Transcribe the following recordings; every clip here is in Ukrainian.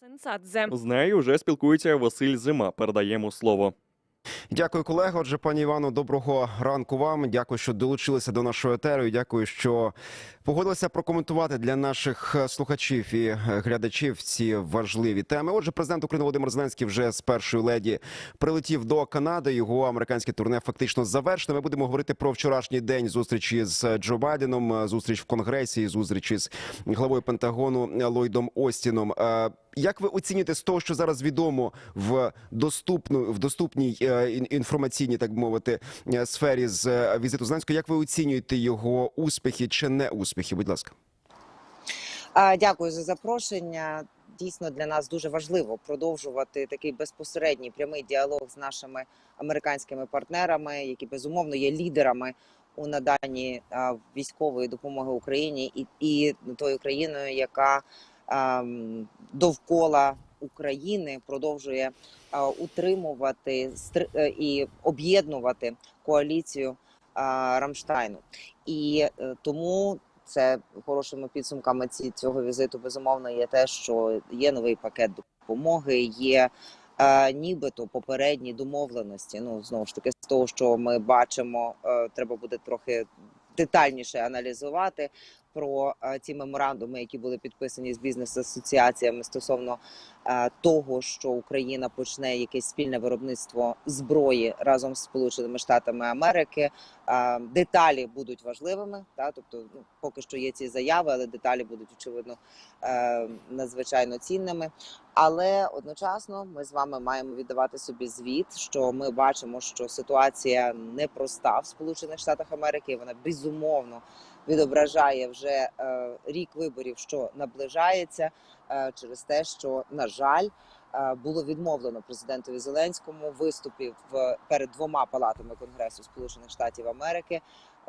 Сенсадзе. З нею вже спілкується Василь Зима. Передаємо слово. Дякую, колего. Отже, пані Івано, доброго ранку вам. Дякую, що долучилися до нашого етеру. і Дякую, що погодилися прокоментувати для наших е, слухачів і е, глядачів ці важливі теми. Отже, президент України Володимир Зеленський вже з першої леді прилетів до Канади. Його американське турне фактично завершено. Ми будемо говорити про вчорашній день зустрічі з Джо Байденом, е, зустріч в Конгресі, зустрічі з главою Пентагону е, Ллойдом Остіном. Як ви оцінюєте з того, що зараз відомо в доступну в доступній е, інформаційній, так мовити, е, сфері з е, візиту Зеленського? Як ви оцінюєте його успіхи чи не успіхи? Будь ласка. Дякую за запрошення. Дійсно для нас дуже важливо продовжувати такий безпосередній прямий діалог з нашими американськими партнерами, які безумовно є лідерами у наданні військової допомоги Україні і, і тою країною, яка довкола України продовжує утримувати стр- е, і об'єднувати коаліцію Рамштайну. І е, тому це хорошими підсумками ці, цього візиту безумовно є те, що є новий пакет допомоги, є е, нібито попередні домовленості. Ну знову ж таки, з того, що ми бачимо, е, треба буде трохи детальніше аналізувати про е, ці меморандуми, які були підписані з бізнес-асоціаціями стосовно е, того, що Україна почне якесь спільне виробництво зброї разом з Сполученими Штатами Америки. Е, Деталі будуть важливими, та тобто, ну поки що є ці заяви, але деталі будуть очевидно надзвичайно цінними. Але одночасно ми з вами маємо віддавати собі звіт, що ми бачимо, що ситуація непроста в Сполучених Штатах Америки. Вона безумовно відображає вже е, рік виборів, що наближається е, через те, що на жаль. е, Було відмовлено президентові Зеленському виступів в перед двома палатами Конгресу Сполучених Штатів Америки.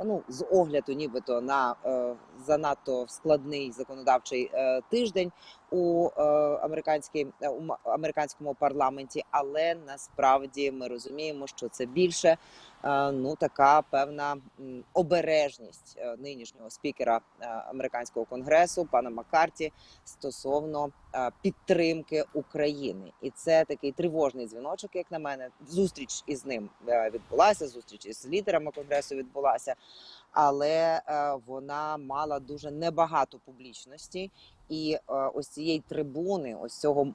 Ну з огляду, нібито на занадто складний законодавчий тиждень у американській у американському парламенті, але насправді ми розуміємо, що це більше ну така певна обережність е, нинішнього спікера е, американського конгресу пана Маккарті стосовно е, підтримки України, і це такий тривожний дзвіночок, як на мене. Зустріч із ним е, відбулася. Зустріч із лідерами конгресу відбулася, але е, вона мала дуже небагато публічності. І е, ось цієї трибуни, ось цього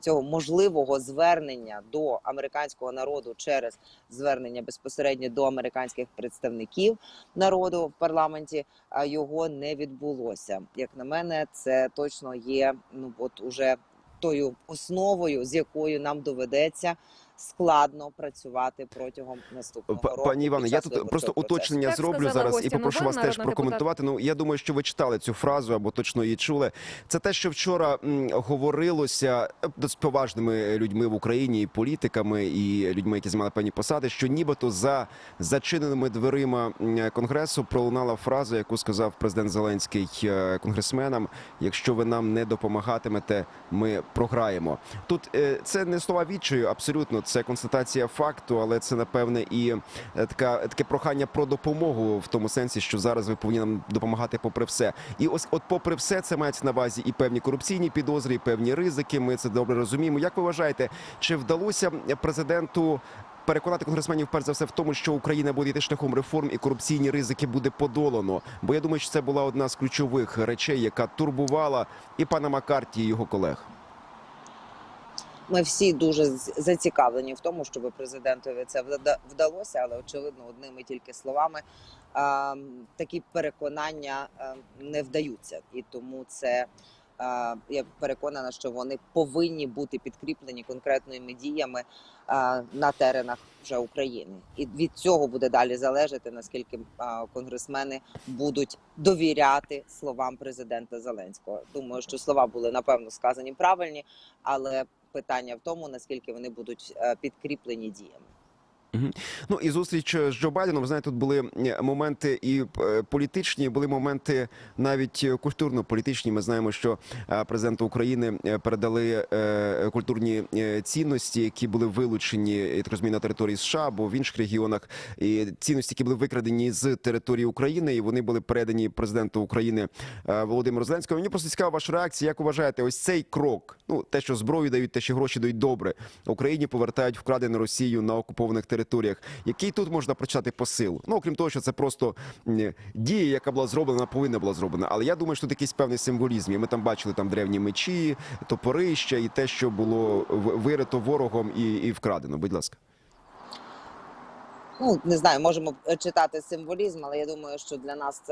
цього можливого звернення до американського народу через звернення безпосередньо до американських представників народу в парламенті, а його не відбулося. Як на мене, це точно є ну от уже тою основою, з якою нам доведеться складно працювати протягом наступного року. Пані Іване, я тут просто уточнення Так зроблю сказала зараз і попрошу вас теж прокоментувати. Ну я думаю, що ви читали цю фразу або точно її чули. Це те, що вчора м, говорилося е, з поважними людьми в Україні, і політиками, і людьми, які займали певні посади, що нібито за зачиненими дверима конгресу пролунала фраза, яку сказав президент Зеленський е, конгресменам: якщо ви нам не допомагатимете, ми програємо. Тут е, це не слова відчаю, абсолютно це констатація факту, але це напевне і е, така таке прохання про допомогу в тому сенсі, що зараз ви повинні нам допомагати попри все. І ось, от, попри все, це мається на увазі і певні корупційні підозри, і певні ризики. Ми це добре розуміємо. Як ви вважаєте, чи вдалося президенту? Переконати конгресменів перш за все в тому, що Україна буде йти шляхом реформ і корупційні ризики буде подолано. Бо я думаю, що це була одна з ключових речей, яка турбувала і пана Маккарті, і його колег. Ми всі дуже зацікавлені в тому, щоб президентові це вда- вдалося, але очевидно, одними тільки словами такі переконання не вдаються, і тому це. Я переконана, що вони повинні бути підкріплені конкретними діями на теренах вже України, і від цього буде далі залежати наскільки конгресмени будуть довіряти словам президента Зеленського. Думаю, що слова були напевно сказані правильні, але питання в тому, наскільки вони будуть е, підкріплені діями. Ну і зустріч з Джо Байденом. Знаєте, тут були е, моменти і е, політичні, були моменти навіть е, культурно-політичні. Ми знаємо, що е, президенту України е, передали е, культурні е, цінності, які були вилучені я так розумію, на території США або в інших регіонах. І цінності, які були викрадені з території України, і вони були передані президенту України е, Володимиру Зеленському. Мені просто цікава ваша реакція. Як вважаєте, ось цей крок? Ну те, що зброю дають, те, що гроші дають добре. Україні повертають вкрадену Росію на окупованих територіях. Який тут можна прочитати посил? Ну окрім того, що це просто дія, яка була зроблена, повинна була зроблена. Але я думаю, що тут якийсь певний символізм. І ми там бачили там древні мечі, топорища і те, що було вирито ворогом і, і вкрадено. Будь ласка. Ну не знаю, можемо е, читати символізм, але я думаю, що для нас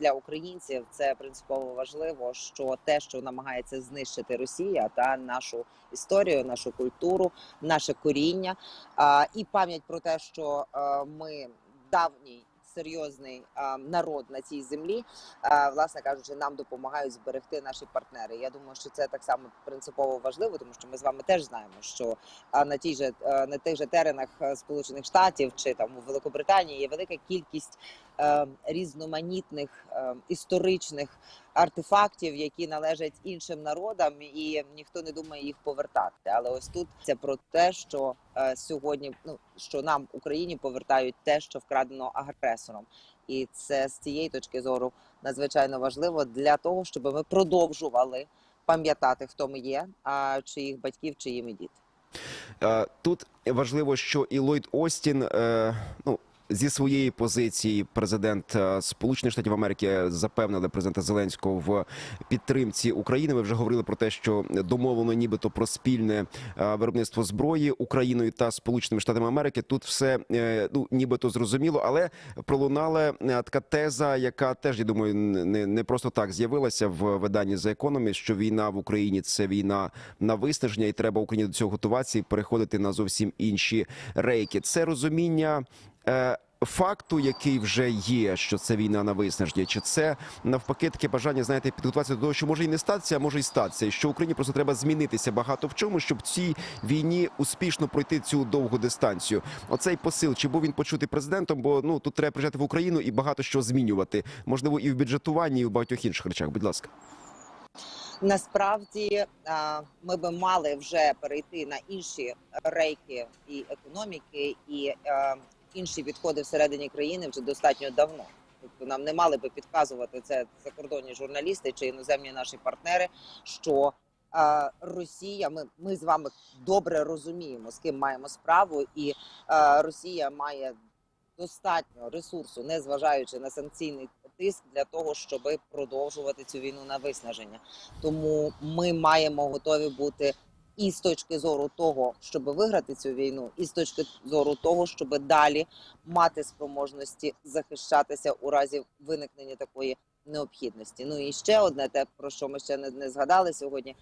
для українців це принципово важливо, що те, що намагається знищити Росія, та нашу історію, нашу культуру, наше коріння. І пам'ять про те, що е, ми давній серйозний народ на цій землі, власне кажучи, нам допомагають зберегти наші партнери. Я думаю, що це так само принципово важливо, тому що ми з вами теж знаємо, що на тій же на тих же теренах е, Сполучених Штатів чи там у Великобританії є велика кількість е, різноманітних е, історичних артефактів, які належать іншим народам, і ніхто не думає їх повертати. Але ось тут це про те, що сьогодні ну що нам Україні повертають те, що вкрадено агресором, і це з цієї точки зору надзвичайно важливо для того, щоб ми продовжували пам'ятати, хто ми є, а чиїх батьків, чиї ми діти. Е, Тут важливо, що і Ллойд Остін, е, ну. Зі своєї позиції президент е, Сполучених Штатів Америки запевнили президента Зеленського в підтримці України. Ви вже говорили про те, що домовлено нібито про спільне е, виробництво зброї Україною та Сполученими Штатами Америки. Тут все е, ну нібито зрозуміло, але пролунала така теза, яка теж я думаю, не, не просто так з'явилася в виданні The Economist, що війна в Україні це війна на виснаження, і треба Україні до цього готуватися і переходити на зовсім інші рейки. Це розуміння. Е, Факту, який вже є, що це війна на виснаження, чи це навпаки таке бажання, знаєте, підготуватися до того, що може і не статися, а може і статися, і що Україні просто треба змінитися багато в чому, щоб в цій війні успішно пройти цю довгу дистанцію. Оцей посил, чи був він почутий президентом? Бо ну тут треба приїжджати в Україну і багато що змінювати, можливо, і в бюджетуванні, і в багатьох інших речах. Будь ласка. Насправді ми би мали вже перейти на інші рейки і економіки, і е, інші підходи всередині країни вже достатньо давно. Тобто нам не мали би підказувати це закордонні журналісти чи іноземні наші партнери, що е, Росія, ми, ми з вами добре розуміємо, з ким маємо справу, і е, Росія має достатньо ресурсу, не зважаючи на санкційний тиск для того, щоб продовжувати цю війну на виснаження. Тому ми маємо готові бути і з точки зору того, щоб виграти цю війну, і з точки зору того, щоб далі мати спроможності захищатися у разі виникнення такої необхідності. Ну і ще одне, те про що ми ще не, не згадали сьогодні,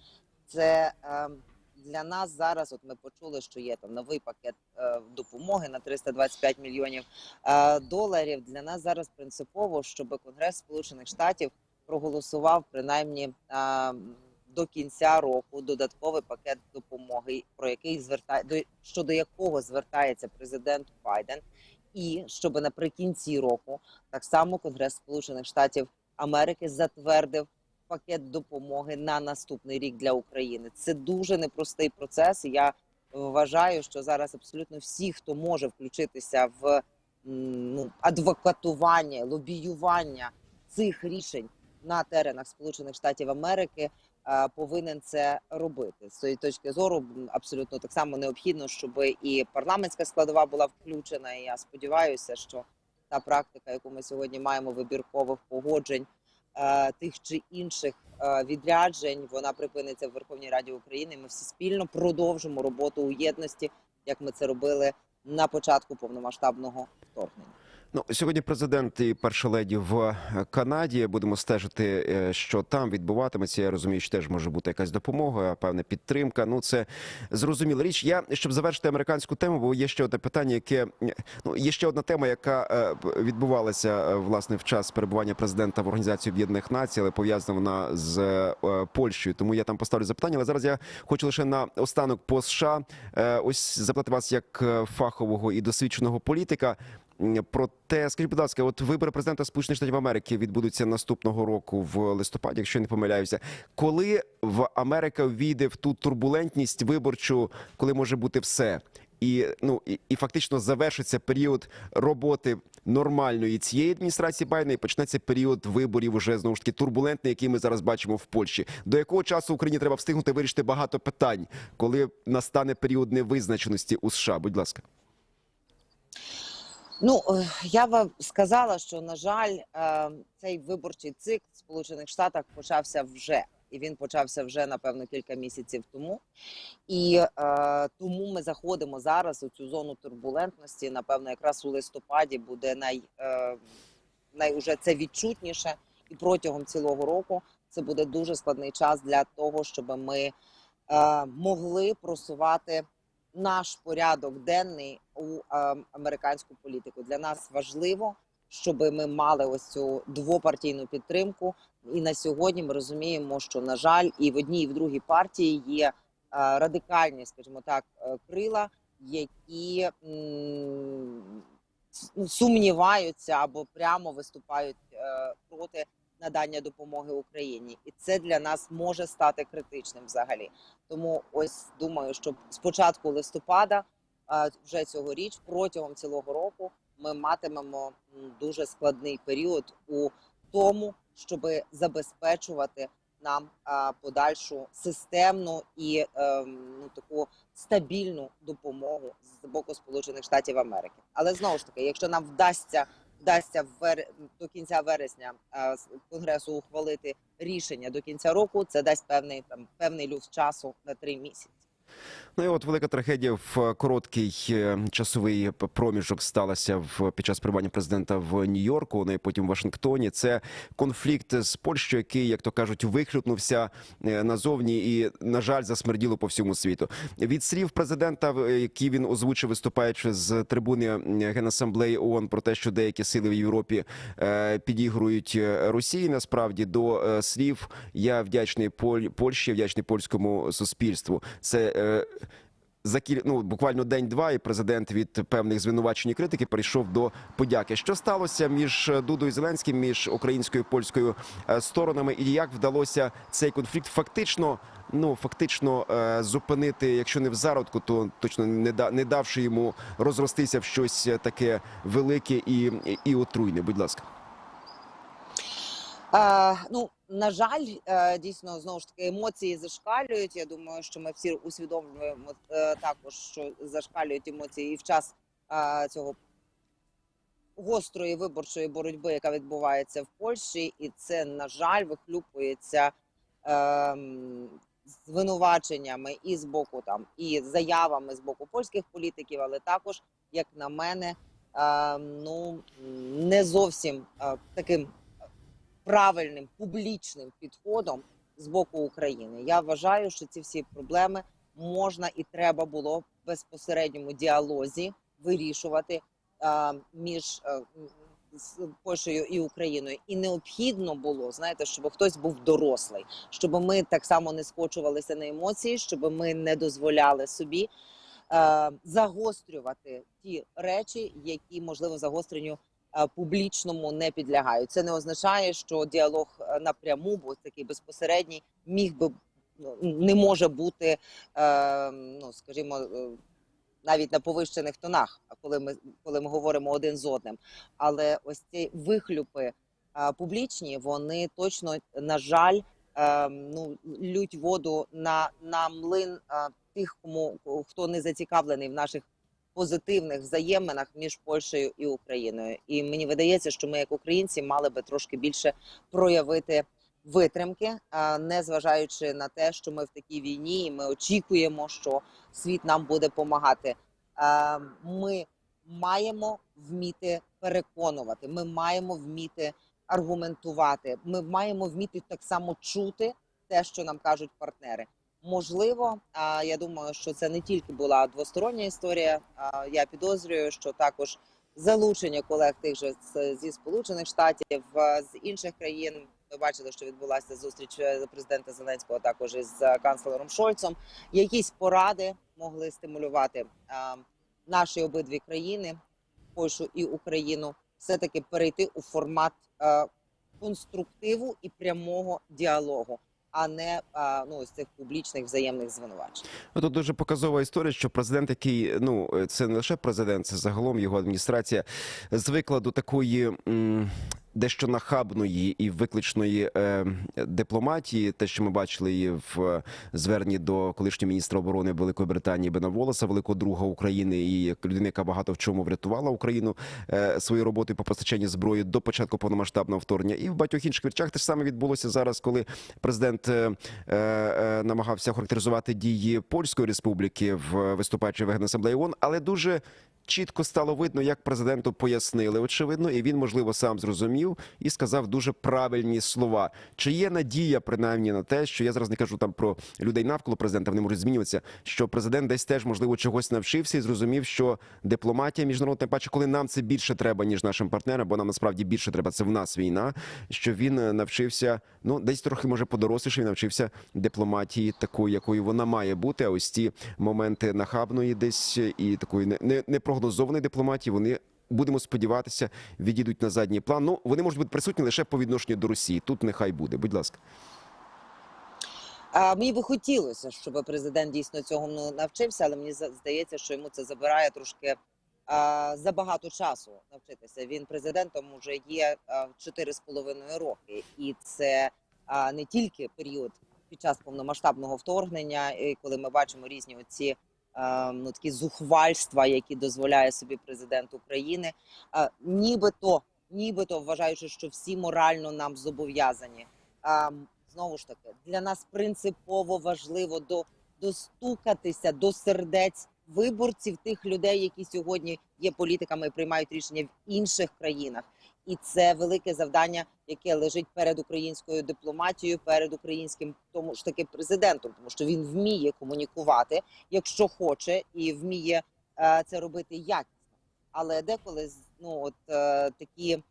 це е, для нас зараз. От ми почули, що є там новий пакет е, допомоги на 325 мільйонів е, доларів. Для нас зараз принципово, щоб Конгрес Сполучених Штатів проголосував принаймні е, до кінця року додатковий пакет допомоги, про який звертає до щодо якого звертається президент Байден, і щоб наприкінці року так само Конгрес Сполучених Штатів Америки затвердив пакет допомоги на наступний рік для України. Це дуже непростий процес. Я вважаю, що зараз абсолютно всі, хто може включитися в ну, адвокатування, лобіювання цих рішень на теренах Сполучених Штатів Америки. Е, Повинен це робити з цієї точки зору. Абсолютно так само необхідно, щоб і парламентська складова була включена. І я сподіваюся, що та практика, яку ми сьогодні маємо вибіркових погоджень е, тих чи інших е, відряджень, вона припиниться в Верховній Раді України. Ми всі спільно продовжимо роботу у єдності, як ми це робили на початку повномасштабного вторгнення. Ну сьогодні президент і перша леді в е, Канаді. Будемо стежити, е, що там відбуватиметься. Я розумію, що теж може бути якась допомога, певна підтримка. Ну це зрозуміла річ. Я щоб завершити американську тему, бо є ще одне питання, яке ну є ще одна тема, яка е, відбувалася власне в час перебування президента в організації Об'єднаних Націй, але пов'язана вона з Польщею. Тому я там поставлю запитання. Але зараз я хочу лише на останок по США ось запитати вас як фахового і досвідченого політика. М, Про те, скажіть, будь ласка, от вибори президента Сполучених Штатів Америки відбудуться наступного року в листопаді, якщо не помиляюся. Коли в Америка війде в ту турбулентність виборчу, коли може бути все, і ну і, і фактично завершиться період роботи нормальної цієї адміністрації Байдена, і почнеться період виборів уже знову ж таки турбулентний, який ми зараз бачимо в Польщі. До якого часу Україні треба встигнути вирішити багато питань, коли настане період невизначеності у США? Будь ласка. Ну е, я би сказала, що на жаль, е, цей виборчий цикл в Сполучених Штатах почався вже, і він почався вже напевно кілька місяців тому. І е, тому ми заходимо зараз у цю зону турбулентності. Напевно, якраз у листопаді буде най, е, най уже це відчутніше, і протягом цілого року це буде дуже складний час для того, щоб ми е, могли просувати наш порядок денний у е, американську політику. Для нас важливо, щоб ми мали ось цю двопартійну підтримку. І на сьогодні ми розуміємо, що на жаль, і в одній, і в другій партії є е, радикальні, скажімо так, е, крила, які ну, сумніваються або прямо виступають проти надання допомоги Україні, і це для нас може стати критичним взагалі. Тому ось думаю, що з початку листопада вже цьогоріч, протягом цілого року, ми матимемо дуже складний період у тому, щоб забезпечувати нам подальшу системну і ем, ну таку стабільну допомогу з боку Сполучених Штатів Америки. Але знову ж таки, якщо нам вдасться вдасться вер... до кінця вересня конгресу ухвалити рішення до кінця року, це дасть певний там певний люфт часу на три місяці. Ну і от велика трагедія в короткий е, часовий проміжок сталася в під час перебування президента в Нью-Йорку, ну потім в Вашингтоні. Це конфлікт з Польщею, який, як то кажуть, вихлюпнувся е, назовні і, на жаль, засмерділо по всьому світу. Від слів президента, е, які він озвучив, виступаючи з трибуни Генасамблеї ООН про те, що деякі сили в Європі е, підігрують е, Росії. Насправді до е, слів я вдячний Поль Польщі, вдячний польському суспільству. Це е, за кіль... ну, буквально день-два, і президент від певних звинувачень і критики перейшов до подяки. Що сталося між Дудою і Зеленським, між українською і польською е, сторонами, і як вдалося цей конфлікт фактично, ну фактично е, зупинити, якщо не в зародку, то точно не да не давши йому розростися в щось таке велике і, і отруйне. Будь ласка. Е, ну на жаль, е, дійсно знову ж таки емоції зашкалюють. Я думаю, що ми всі усвідомлюємо е, також, що зашкалюють емоції і в час цього гострої виборчої боротьби, яка відбувається в Польщі, і це на жаль вихлюпується ем, звинуваченнями і з боку там і заявами з боку польських політиків, але також, як на мене, ем, ну не зовсім таким правильним публічним підходом з боку України. Я вважаю, що ці всі проблеми можна і треба було в безпосередньому діалозі вирішувати між е, Польщею і Україною. І необхідно було, знаєте, щоб хтось був дорослий, щоб ми так само не скочувалися на емоції, щоб ми не дозволяли собі е, загострювати ті речі, які можливо загостренню публічному не підлягають. Це не означає, що діалог е, напряму, бо такий безпосередній, міг би ну, не може бути, е, ну скажімо, е, навіть на повищених тонах, коли ми коли ми говоримо один з одним. Але ось ці вихлюпи е, публічні, вони точно на жаль. е, Ну, лють воду на, на млин е, тих, кому хто не зацікавлений в наших позитивних взаєминах між Польщею і Україною. І мені видається, що ми, як українці, мали би трошки більше проявити витримки, не зважаючи на те, що ми в такій війні, і ми очікуємо, що світ нам буде допомагати. Ми маємо вміти переконувати. Ми маємо вміти аргументувати. Ми маємо вміти так само чути те, що нам кажуть партнери. Можливо, а, я думаю, що це не тільки була двостороння історія. а, Я підозрюю, що також залучення колег тих же зі сполучених штатів з інших країн. Ми бачили, що відбулася зустріч е, президента Зеленського також із е, канцлером Шольцом. Якісь поради могли стимулювати наші обидві країни, Польщу і Україну, все таки перейти у формат е, конструктиву і прямого діалогу, а не ну ось цих публічних взаємних звинувачень. Ну, Тут дуже показова історія, що президент, який ну це не лише президент, це загалом його адміністрація звикла до такої. Дещо нахабної і викличної е, дипломатії, те, що ми бачили і в зверненні до колишнього міністра оборони Великої Британії Бена Волоса, великого друга України, і як людина, яка багато в чому врятувала Україну е, своєю роботою по постачанню зброї до початку повномасштабного вторгнення. І в багатьох інших речах те ж саме відбулося зараз, коли президент е, е, е, намагався характеризувати дії Польської республіки в виступаючи в Генасамблеї ООН, але дуже чітко стало видно, як президенту пояснили, очевидно, і він, можливо, сам зрозумів і сказав дуже правильні слова. Чи є надія, принаймні, на те, що я зараз не кажу там про людей навколо президента, вони можуть змінюватися. Що президент десь теж можливо чогось навчився і зрозумів, що дипломатія міжнародна, тим паче, коли нам це більше треба, ніж нашим партнерам, бо нам насправді більше треба. Це в нас війна. Що він е, навчився, ну десь трохи може подоросліше, навчився дипломатії такої, якою вона має бути. А ось ті моменти нахабної, десь і такої не, не, непрогнозованої дипломатії, вони. Будемо сподіватися, відійдуть на задній план. Ну вони можуть бути присутні лише по відношенню до Росії. Тут нехай буде. Будь ласка. А, мені би хотілося, щоб президент дійсно цього ну, навчився, але мені здається, що йому це забирає трошки а, забагато часу навчитися. Він президентом уже є а, чотири з половиною роки, і це а, не тільки період під час повномасштабного вторгнення, і коли ми бачимо різні оці ну такі зухвальства, які дозволяє собі президент України, нібито, нібито вважаючи, що всі морально нам зобов'язані. Знову ж таки для нас принципово важливо до достукатися до сердець виборців тих людей, які сьогодні є політиками і приймають рішення в інших країнах. І це велике завдання, яке лежить перед українською дипломатією, перед українським тому ж таки президентом, тому що він вміє комунікувати, якщо хоче, і вміє е, це робити якісно. Але деколи ну от е, такі е,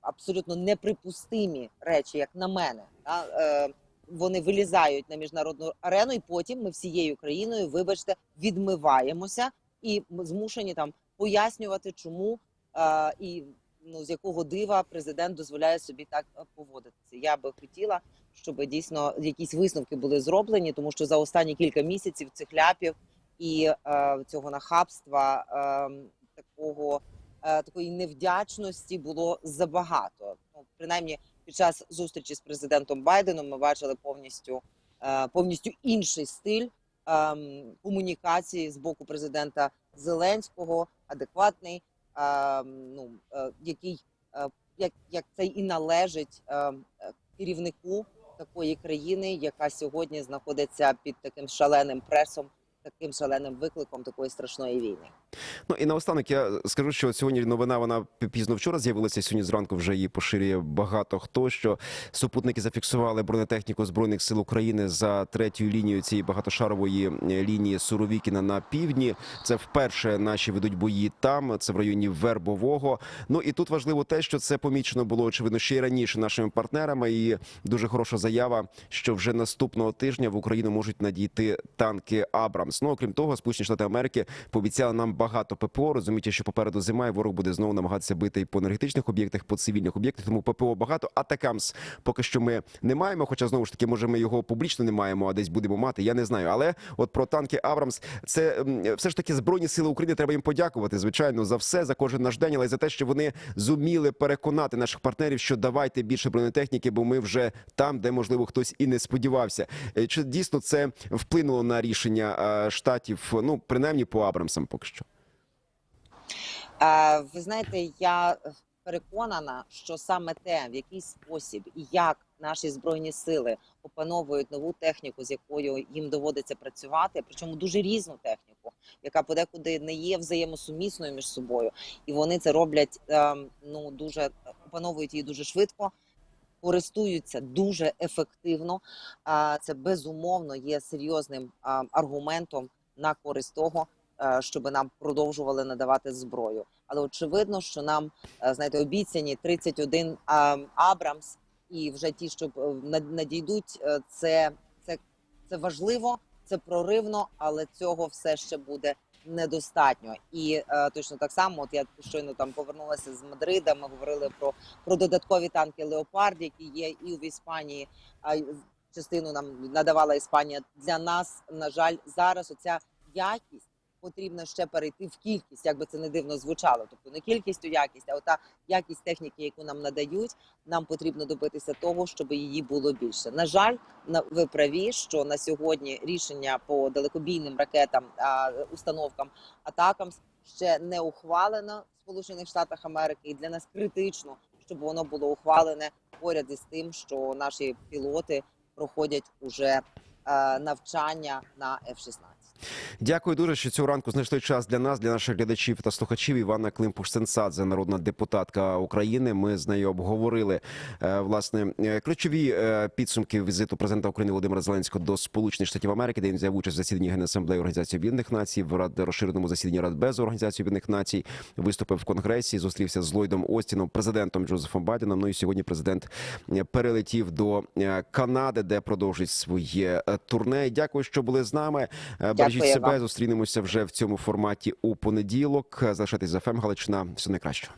абсолютно неприпустимі речі, як на мене, да, е, вони вилізають на міжнародну арену, і потім ми всією країною, вибачте, відмиваємося і змушені там пояснювати, чому е, і ну з якого дива президент дозволяє собі так е, поводитися. Я би хотіла, щоб дійсно якісь висновки були зроблені, тому що за останні кілька місяців цих ляпів і е, цього нахабства, е, такого е, такої невдячності було забагато. Ну, принаймні, під час зустрічі з президентом Байденом ми бачили повністю е, повністю інший стиль ем, комунікації з боку президента Зеленського, адекватний, ну е, який е, як, як це і належить ем, е, керівнику такої країни, яка сьогодні знаходиться під таким шаленим пресом, таким шаленим викликом такої страшної війни. Ну і наостанок я скажу, що сьогодні новина вона пізно вчора з'явилася. Сьогодні зранку вже її поширює багато хто. Що супутники зафіксували бронетехніку збройних сил України за третьою лінією цієї багатошарової е, лінії Суровікіна на півдні. Це вперше наші ведуть бої там. Це в районі Вербового. Ну і тут важливо те, що це помічено було очевидно ще й раніше нашими партнерами. І дуже хороша заява, що вже наступного тижня в Україну можуть надійти танки Абрамс. Ну окрім того, Сполучені Штати Америки пообіцяли нам багато ППО. Розумієте, що попереду зима, і ворог буде знову намагатися бити і по енергетичних об'єктах, по цивільних об'єктах. Тому ППО багато. Атакамс поки що ми не маємо. Хоча знову ж таки, може, ми його публічно не маємо, а десь будемо мати. Я не знаю. Але от про танки Абрамс, це все ж таки збройні сили України. Треба їм подякувати. Звичайно, за все, за кожен наш день, але й за те, що вони зуміли переконати наших партнерів, що давайте більше бронетехніки, бо ми вже там, де можливо хтось і не сподівався. Е, Чи дійсно це вплинуло на рішення е, штатів? Ну принаймні по Абрамсам, поки що. Ви знаєте, я переконана, що саме те, в який спосіб і як наші збройні сили опановують нову техніку, з якою їм доводиться працювати, причому дуже різну техніку, яка подекуди не є взаємосумісною між собою, і вони це роблять ем, ну дуже опановують її дуже швидко. Користуються дуже ефективно. Це безумовно є серйозним аргументом на користь того, е, щоб нам продовжували надавати зброю. Але очевидно, що нам е, знаєте, обіцяні 31 а, Абрамс, і вже ті, що е, надійдуть, це, це, це важливо, це проривно, але цього все ще буде недостатньо. І е, точно так само, от я щойно там повернулася з Мадрида. Ми говорили про, про додаткові танки Леопард, які є і в Іспанії. А частину нам надавала Іспанія. Для нас, на жаль, зараз оця якість потрібно ще перейти в кількість, як би це не дивно звучало. Тобто не кількість у якість, а ота якість техніки, яку нам надають, нам потрібно добитися того, щоб її було більше. На жаль, ви праві, що на сьогодні рішення по далекобійним ракетам, установкам атакам ще не ухвалено в Сполучених Штатах Америки, і для нас критично, щоб воно було ухвалене поряд із тим, що наші пілоти проходять уже е, навчання на F-16. Дякую дуже, що цього ранку знайшли час для нас, для наших глядачів та слухачів. Івана Климпуш-Сенсадзе, народна депутатка України. Ми з нею обговорили е, власне е, ключові е, підсумки візиту президента України Володимира Зеленського до Сполучених Штатів Америки, де він взяв участь в засіданні Генасамблеї Організації Об'єднаних Націй, в рад розширеному засіданні Радбезу Організації Об'єднаних Націй. Виступив в конгресі, зустрівся з Ллойдом Остіном, президентом Джозефом Байденом. Ну і сьогодні президент перелетів до Канади, де продовжить своє турне. Дякую, що були з нами. Е, Бережіть себе. Зустрінемося вже в цьому форматі у понеділок. Залишайтесь за ФМ Галичина. Все найкраще.